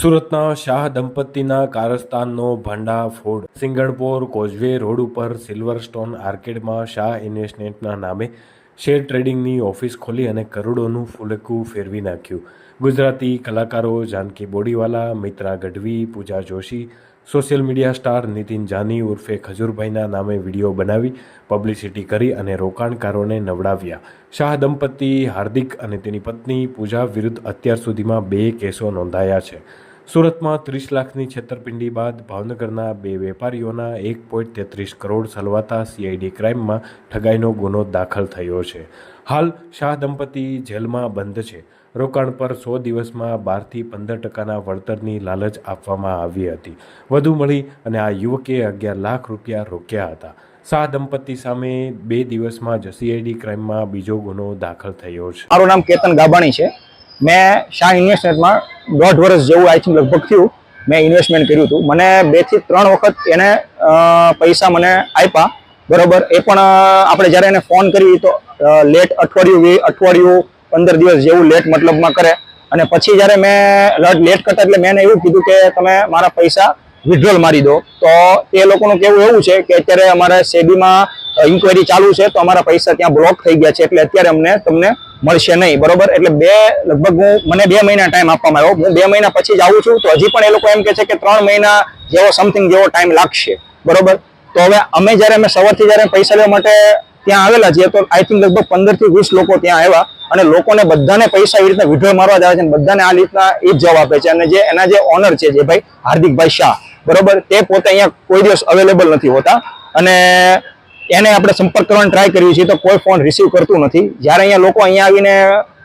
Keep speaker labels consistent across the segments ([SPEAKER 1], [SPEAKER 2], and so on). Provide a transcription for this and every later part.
[SPEAKER 1] સુરતના શાહ દંપતીના કારસ્તાનનો ભંડાફોડ. સિંગણપોર, કોઝવે રોડ ઉપર સિલ્વરસ્ટોન આર્કેડમાં શાહ ઇન્વેસ્ટમેન્ટના નામે શેર ટ્રેડિંગની ઓફિસ ખોલી અને કરોડોનું ફુલકું ફેરવી નાખ્યું. ગુજરાતી કલાકારો Janki Bodiwala, Mitra Gadhvi, Pooja Joshi, social media star Nitin Jani ઉર્ફે ખજૂરભાઈના નામે વીડિયો બનાવી, પબ્લિસિટી કરી અને રોકાણકારોને નવડાવ્યા. શાહ દંપતી હાર્દિક અને તેની પત્ની પૂજા વિરુદ્ધ અત્યાર સુધીમાં બે કેસો નોંધાયા છે. સુરતમાં ત્રીસ લાખની છેતરપિંડી બાદ ભાવનગરના બે વેપારીઓના એક પોઈન્ટ તેત્રીસ કરોડ સલવાતા સીઆઈડી ક્રાઇમમાં ઠગાઈનો ગુનો દાખલ થયો છે. હાલ શાહ દંપતી જેલમાં બંધ છે. રોકાણ પર સો દિવસમાં બારથી પંદર ટકાના વળતરની લાલચ આપવામાં આવી હતી. વધુ મળી અને આ યુવકે અગિયાર લાખ રૂપિયા રોક્યા હતા. શાહ દંપતી સામે બે દિવસમાં જ ક્રાઇમમાં બીજો ગુનો દાખલ થયો છે.
[SPEAKER 2] મારું નામ કેતન ગાબાણી છે. મેં શાહ ઇન્વેસ્ટમેન્ટમાં દોઢ વર્ષ જેવું આઈ થિંક લગભગ થયું, મેં ઇન્વેસ્ટમેન્ટ કર્યું હતું. મને બેથી ત્રણ વખત એને પૈસા મને આપ્યા. બરોબર, એ પણ આપણે જ્યારે એને ફોન કરી તો લેટ અઠવાડિયું વી- અઠવાડિયું પંદર દિવસ જેવું લેટ મતલબમાં કરે. અને પછી જ્યારે મેં લેટ કરતા એટલે મેં એવું કીધું કે તમે મારા પૈસા વિડ્રોલ મારી દો. તો એ લોકોનું કેવું એવું છે કે અત્યારે અમારે સેબીમાં ઇન્કવાયરી ચાલુ છે, તો અમારા પૈસા ત્યાં બ્લોક થઈ ગયા છે. એટલે અત્યારે અમને, તમને મળશે નહીં, બરોબર? એટલે બે, લગભગ હું, મને બે મહિના ટાઈમ આપવામાં આવ્યો. હું બે મહિના પછી જ આવું છું, તો હજી પણ એ લોકો એમ કે છે કે ત્રણ મહિના જેવો સમથિંગ જેવો ટાઈમ લાગશે, બરોબર? તો હવે અમે જ્યારે, અમે સવારથી જ્યારે પૈસા લેવા માટે ત્યાં આવેલા છીએ, તો આઈ થિંક લગભગ પંદરથી વીસ લોકો ત્યાં આવ્યા અને લોકોને બધાને પૈસા એવી રીતના વિડ્રો મારવા જ છે અને બધાને આ રીતના એ જ જવાબ આપે છે. અને જે, એના જે ઓનર છે, જે ભાઈ, હાર્દિકભાઈ શાહ, બરોબર? તે પોતે અહીંયા કોઈ દિવસ અવેલેબલ નથી હોતા. અને એને આપણે સંપર્ક કરવાનો ટ્રાય કરીએ છીએ તો કોઈ ફોન રિસીવ કરતું નથી. જ્યારે અહીંયા લોકો અહીંયા આવીને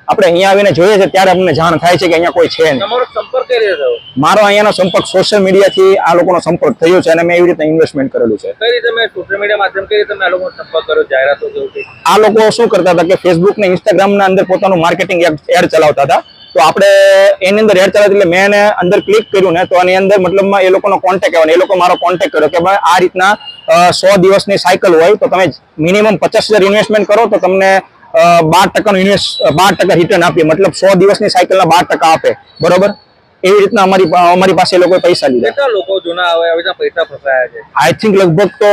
[SPEAKER 2] આપણે અહીંયા આવીને જોઈએ છે ત્યારે અમને જાણ થાય છે કે અહીંયા કોઈ છે નહીં. મારો અહીંયાનો સંપર્ક સોશિયલ મીડિયાથી આ લોકોનો સંપર્ક થયો છે અને મેં એવી રીતે ઇન્વેસ્ટમેન્ટ કરેલું છે.
[SPEAKER 3] આ
[SPEAKER 2] લોકો શું કરતા હતા કે ફેસબુક ને ઇન્સ્ટાગ્રામ ના અંદર પોતાનું માર્કેટિંગ એડ ચલાવતા હતા. તો આપણે એની અંદર એડ ચલાવી એટલે મેં એને અંદર ક્લિક કર્યું ને તો આની અંદર મતલબમાં એ લોકોનો કોન્ટેક્ટ આવ્યો એ લોકો મારો કોન્ટેક્ટ કર્યો કે ભાઈ આ રીતના સો દિવસની સાયકલ હોય તો તમે મિનિમમ પચાસ હજાર ઇન્વેસ્ટમેન્ટ કરો તો તમને બાર ટકાનું ઇન્વેસ્ટ બાર ટકા રિટર્ન આપીએ. મતલબ સો દિવસની સાયકલના બાર ટકા આપે. બરોબર? એવી રીતના અમારી અમારી પાસે એ લોકોએ પૈસા લીધા.
[SPEAKER 3] કેટલા લોકો જૂના આવે આવી પૈસા ફસાયા છે?
[SPEAKER 2] આઈ થિંક લગભગ તો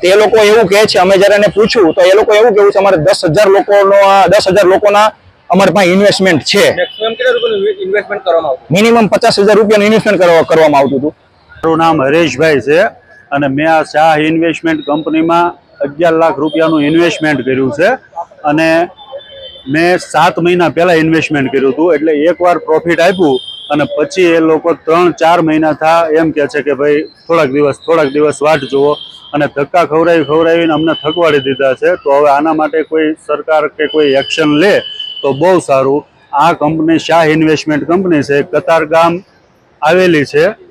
[SPEAKER 2] તે લોકો એવું કહે છે અમે જ્યારે એને પૂછ્યું તો એ લોકો એવું કેવું છે અમારે દસ હજાર લોકોનો દસ હજાર લોકોના અમારી પાસે ઇન્વેસ્ટમેન્ટ છે.
[SPEAKER 3] મેક્સિમમ કેટલા રૂપિયાનું ઇન્વેસ્ટમેન્ટ કરવામાં આવતું?
[SPEAKER 2] મિનિમમ પચાસ હજાર રૂપિયાનું ઇન્વેસ્ટમેન્ટ કરવા કરવામાં આવતું હતું.
[SPEAKER 4] મારું નામ હરેશભાઈ છે. અને મેં આ શાહ ઇન્વેસ્ટમેન્ટ કંપનીમાં અગિયાર લાખ રૂપિયાનું ઇન્વેસ્ટમેન્ટ કર્યું છે. અને મેં સાત મહિના પહેલાં ઇન્વેસ્ટમેન્ટ કર્યું હતું. એટલે એકવાર પ્રોફિટ આપ્યું અને પછી એ લોકો ત્રણ, ચાર મહિના થા એમ કહે છે કે ભાઈ, થોડાક દિવસ થોડાક દિવસ વાટ જુઓ. અને ધક્કા ખવડાવી, ખવડાવીને અમને થકવાડી દીધા છે. તો હવે આના માટે કોઈ સરકાર કે કોઈ એક્શન લે તો બહુ સારું. આ કંપની શાહ ઇન્વેસ્ટમેન્ટ કંપની છે. કતારગામ આવેલી છે.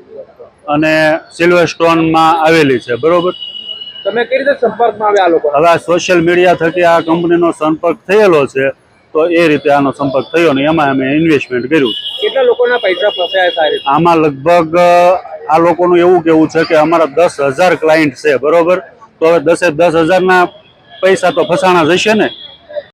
[SPEAKER 4] અને સિલ્વર સ્ટોનમાં આવેલી છે બરોબર?
[SPEAKER 3] તમે કઈ રીતે સંપર્કમાં આવ્યા લોકો?
[SPEAKER 4] હવે આ સોશિયલ મીડિયા થકી આ કંપનીનો સંપર્ક થયેલો છે તો એ રીતે આનો સંપર્ક થયો ને એમાં અમે ઇન્વેસ્ટમેન્ટ કર્યું.
[SPEAKER 3] કેટલા લોકોના પૈસા ફસાયા
[SPEAKER 4] આમાં લગભગ આ લોકોનું એવું કેવું છે કે અમારા દસ હજાર ક્લાયન્ટ છે બરોબર? તો હવે દસે દસ હજારના પૈસા તો ફસાણા જશે ને?